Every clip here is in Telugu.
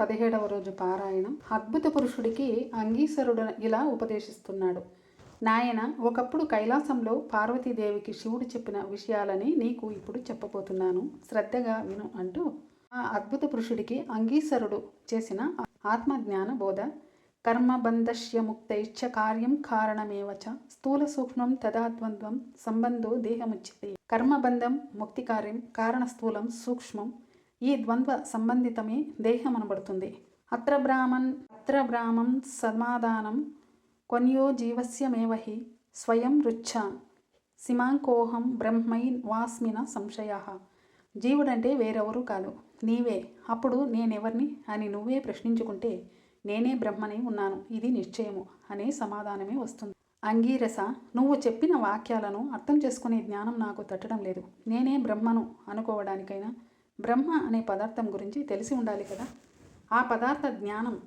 పదిహేడవ రోజు పారాయణం అద్భుత పురుషుడికి అంగీశ్వరుడు ఇలా ఉపదేశిస్తున్నాడు. నాయన ఒకప్పుడు కైలాసంలో పార్వతీదేవికి శివుడు చెప్పిన విషయాలని నీకు ఇప్పుడు చెప్పబోతున్నాను. శ్రద్ధగా విను అంటూ ఆ అద్భుత పురుషుడికి అంగీశ్వరుడు చేసిన ఆత్మజ్ఞాన బోధ. కర్మబంధస్య ముక్తైశ్చ కార్యం కారణమేవచ స్థూల సూక్ష్మం తదాద్వంద్వం సంబంధో దేహముచ్యతే. కర్మబంధం ముక్తి కార్యం కారణ స్థూలం సూక్ష్మం ఈ ద్వంద్వ సంబంధితమే దేహం అనబడుతుంది. అత్ర బ్రాహ్మణ్ అత్ర బ్రాహ్మం సమాధానం కొన్యో జీవస్యమేవహి స్వయం రుచ్చ సిమాంకోహం బ్రహ్మై వాస్మిన సంశయ. జీవుడంటే వేరెవరూ కాదు. నీవే. అప్పుడు నేనెవరిని అని నువ్వే ప్రశ్నించుకుంటే నేనే బ్రహ్మని ఉన్నాను. ఇది నిశ్చయము అనే సమాధానమే వస్తుంది. అంగీరస నువ్వు చెప్పిన వాక్యాలను అర్థం చేసుకునే జ్ఞానం నాకు తట్టడం లేదు. నేనే బ్రహ్మను అనుకోవడానికైనా బ్రహ్మ అనే పదార్థం గురించి తెలిసి ఉండాలి కదా. ఆ పదార్థ జ్ఞానం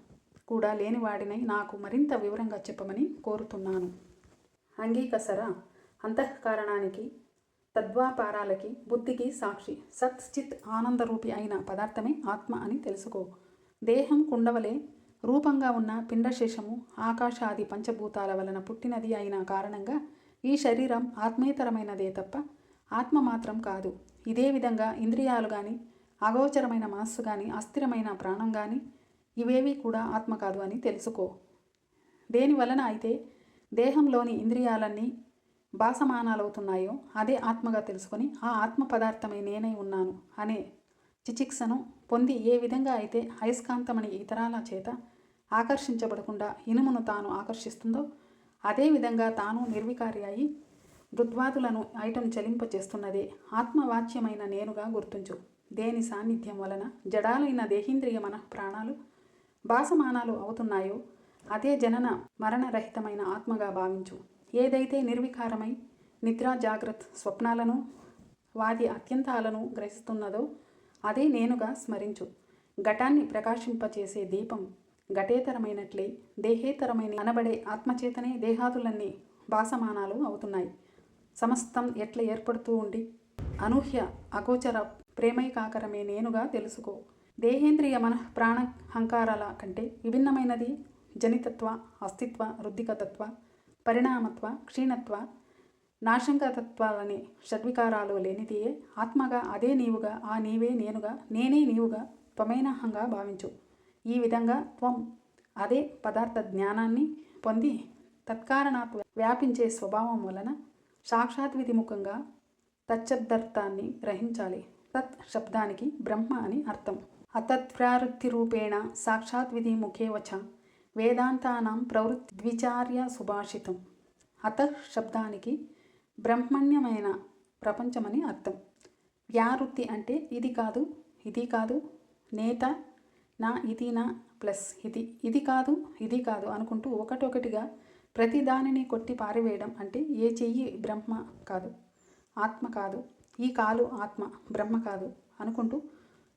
కూడా లేనివాడినై నాకు మరింత వివరంగా చెప్పమని కోరుతున్నాను. అంగీకసర అంతఃకారణానికి తద్వాపారాలకి బుద్ధికి సాక్షి సత్చిత్ ఆనందరూపి అయిన పదార్థమే ఆత్మ అని తెలుసుకో. దేహం కుండవలే రూపంగా ఉన్న పిండశేషము ఆకాశాది పంచభూతాల వలన పుట్టినది అయిన కారణంగా ఈ శరీరం ఆత్మేతరమైనదే తప్ప ఆత్మ మాత్రం కాదు. ఇదే విధంగా ఇంద్రియాలు కానీ అగోచరమైన మనస్సు కానీ అస్థిరమైన ప్రాణం కానీ ఇవేవి కూడా ఆత్మ కాదు అని తెలుసుకో. దేని వలన అయితే దేహంలోని ఇంద్రియాలన్నీ భాసమానాలవుతున్నాయో అదే ఆత్మగా తెలుసుకొని ఆ ఆత్మ పదార్థమే నేనై ఉన్నాను అనే చిచిక్సను పొంది ఏ విధంగా అయితే అయస్కాంతమని ఇతరాల చేత ఆకర్షించబడకుండా ఇనుమును తాను ఆకర్షిస్తుందో అదేవిధంగా తాను నిర్వికారి అయి మృద్వాదులను ఐటం చలింపచేస్తున్నదే. ఆత్మవాచ్యమైన నేనుగా గుర్తుంచు. దేని సాన్నిధ్యం వలన జడాలైన దేహేంద్రియ మన ప్రాణాలు భాసమానాలు అవుతున్నాయో అదే జనన మరణరహితమైన ఆత్మగా భావించు. ఏదైతే నిర్వికారమై నిద్ర జాగ్రత్త స్వప్నాలను వాది అత్యంతాలను గ్రహిస్తున్నదో అదే నేనుగా స్మరించు. ఘటాన్ని ప్రకాశింపచేసే దీపం ఘటేతరమైనట్లే దేహేతరమైన అనబడే ఆత్మచేతనే దేహాదులన్నీ భాసమానాలు అవుతున్నాయి. సమస్తం ఎట్ల ఏర్పడుతూ ఉండి? అనూహ్య అగోచర ప్రేమైకాకరమే నేనుగా తెలుసుకో. దేహేంద్రియ మన ప్రాణ హంకారాల కంటే విభిన్నమైనది జనితత్వ అస్తిత్వ రుద్దికతత్వ పరిణామత్వ క్షీణత్వ నాశంకతత్వాలనే షడ్వికారాలు లేనిదియే ఆత్మగా అదే నీవుగా ఆ నీవే నేనుగా నేనే నీవుగా త్వమైనహంగా భావించు. ఈ విధంగా త్వం అదే పదార్థ జ్ఞానాన్ని పొంది తత్కారణాత్వ వ్యాపించే స్వభావం వలన సాక్షాత్ విధిముఖంగా తచ్చబ్దర్థాన్ని గ్రహించాలి. తత్ శబ్దానికి బ్రహ్మ అని అర్థం. అతత్ప్రావృత్తి రూపేణ సాక్షాత్ విధి ముఖే వచ. వేదాంతానాం ప్రవృత్తి ద్విచార్య సుభాషితం. అత శబ్దానికి బ్రహ్మణ్యమైన ప్రపంచమని అర్థం. వ్యావృత్తి అంటే ఇది కాదు ఇది కాదు నేత నా ఇది నా ప్లస్ ఇది. ఇది కాదు ఇది కాదు అనుకుంటూ ఒకటొకటిగా ప్రతి దానిని కొట్టి పారివేయడం అంటే ఏ చెయ్యి బ్రహ్మ కాదు ఆత్మ కాదు ఈ కాలు ఆత్మ బ్రహ్మ కాదు అనుకుంటూ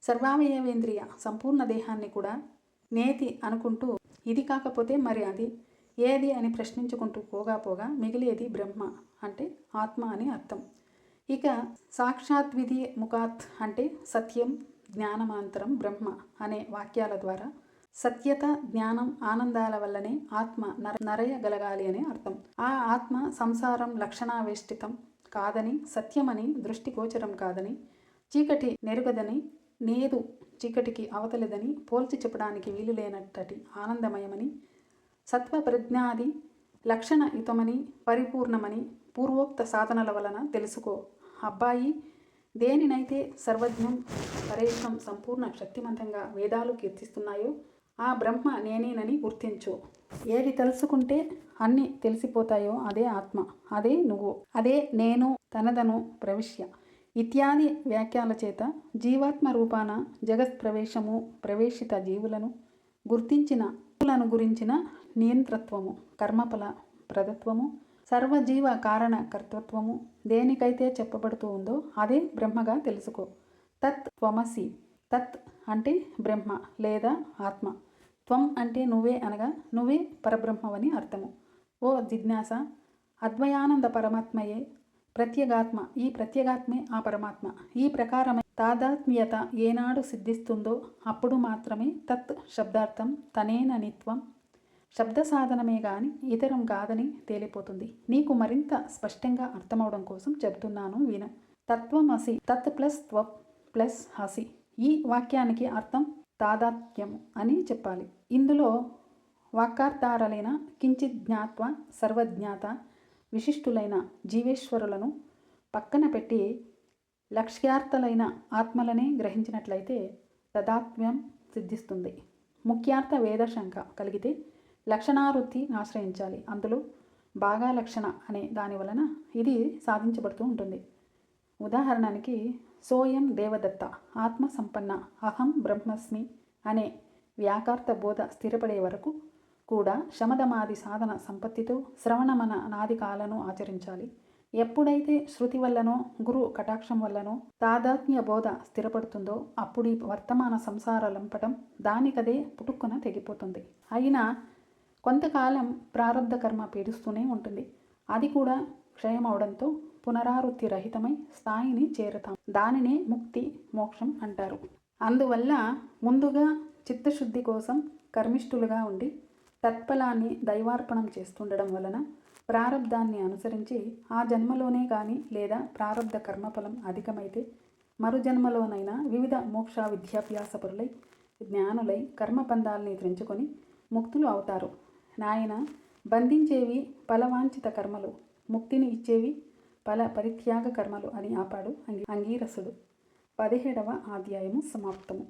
సర్వావయవేంద్రియ సంపూర్ణ దేహాన్ని కూడా నేతి అనుకుంటూ ఇది కాకపోతే మరి అది ఏది అని ప్రశ్నించుకుంటూ పోగా పోగా మిగిలేది బ్రహ్మ అంటే ఆత్మ అని అర్థం. ఇక సాక్షాత్ విధి ముఖాత్ అంటే సత్యం జ్ఞానమాంతరం బ్రహ్మ అనే వాక్యాల ద్వారా సత్యత జ్ఞానం ఆనందాల వల్లనే ఆత్మ నర నరయగలగాలి అని అర్థం. ఆ ఆత్మ సంసారం లక్షణావేష్టితం కాదని సత్యమని దృష్టిగోచరం కాదని చీకటి నెరుగదని నేదు చీకటికి అవతలదని పోల్చి చెప్పడానికి వీలు లేనట్టటి ఆనందమయమని సత్వ ప్రజ్ఞాది లక్షణయుతమని పరిపూర్ణమని పూర్వోక్త సాధనల వలన తెలుసుకో. అబ్బాయి దేనినైతే సర్వజ్ఞం పరేషం సంపూర్ణ శక్తిమంతంగా వేదాలు కీర్తిస్తున్నాయో ఆ బ్రహ్మ నేనేనని గుర్తించు. ఏది తెలుసుకుంటే అన్నీ తెలిసిపోతాయో అదే ఆత్మ అదే నువ్వు అదే నేను తనదను ప్రవిశ్య. ఇత్యాది వ్యాఖ్యల చేత జీవాత్మ రూపాన జగత్ ప్రవేశము ప్రవేశిత జీవులను గుర్తించిన జీవులను గురించిన నియంత్రత్వము కర్మఫల ప్రదత్వము సర్వజీవ కారణ కర్తృత్వము దేనికైతే చెప్పబడుతూ ఉందో అదే బ్రహ్మగా తెలుసుకో. తత్ త్వమసి తత్ అంటే బ్రహ్మ లేదా ఆత్మ. త్వం అంటే నువ్వే అనగా నువ్వే పరబ్రహ్మవని అర్థము. ఓ జిజ్ఞాస! అద్వయానంద పరమాత్మయే ప్రత్యేగాత్మ. ఈ ప్రత్యేగాత్మే ఆ పరమాత్మ. ఈ ప్రకారమే తాదాత్మ్యత ఏనాడు సిద్ధిస్తుందో అప్పుడు మాత్రమే తత్ శబ్దార్థం తనేననిత్వం శబ్ద సాధనమే గాని ఇతరం కాదని తేలిపోతుంది. నీకు మరింత స్పష్టంగా అర్థమవడం కోసం చెబుతున్నాను విను. తత్వమసి తత్ ప్లస్ త్వ ప్లస్ హసి. ఈ వాక్యానికి అర్థం తాదాత్మ్యము అని చెప్పాలి. ఇందులో వాక్కార్థారలైన కించిత్ జ్ఞాత్వ సర్వజ్ఞాత విశిష్టులైన జీవేశ్వరులను పక్కన పెట్టి లక్ష్యార్థలైన ఆత్మలనే గ్రహించినట్లయితే తదాత్మ్యం సిద్ధిస్తుంది. ముఖ్యార్థ వేదశంక కలిగితే లక్షణావృత్తి ఆశ్రయించాలి. అందులో బాగా లక్షణ అనే దాని వలన ఇది సాధించబడుతూ ఉంటుంది. ఉదాహరణకి సోయం దేవదత్త ఆత్మ సంపన్న అహం బ్రహ్మస్మి అనే వ్యాకార్త బోధ స్థిరపడే వరకు కూడా శమదమాది సాధన సంపత్తితో శ్రవణమన నాది కాలను ఆచరించాలి. ఎప్పుడైతే శృతి వల్లనో గురు కటాక్షం వల్లనో తాదాత్మ్య బోధ స్థిరపడుతుందో అప్పుడు ఈ వర్తమాన సంసార లంపటం దానికదే పుట్టుక్కున తెగిపోతుంది. అయినా కొంతకాలం ప్రారంధ కర్మ పీడిస్తూనే ఉంటుంది. అది కూడా క్షయమవడంతో పునరావృత్తి రహితమై స్థాయిని చేరతాం. దానినే ముక్తి మోక్షం అంటారు. అందువల్ల ముందుగా చిత్తశుద్ధి కోసం కర్మిష్ఠులుగా ఉండి తత్ఫలాన్ని దైవార్పణం చేస్తుండడం వలన ప్రారంధాన్ని అనుసరించి ఆ జన్మలోనే కానీ లేదా ప్రారంధ కర్మఫలం అధికమైతే మరు జన్మలోనైనా వివిధ మోక్ష విద్యాభ్యాసపరులై జ్ఞానులై కర్మబంధాల్ని త్రెంచుకొని ముక్తులు అవుతారు. నాయన బంధించేవి ఫలవాంఛిత కర్మలు ముక్తిని ఇచ్చేవి పల పరిత్యాగ కర్మలు అని ఆపాడు అంగీ అంగీరసుడు. పదిహేడవ అధ్యాయము సమాప్తము.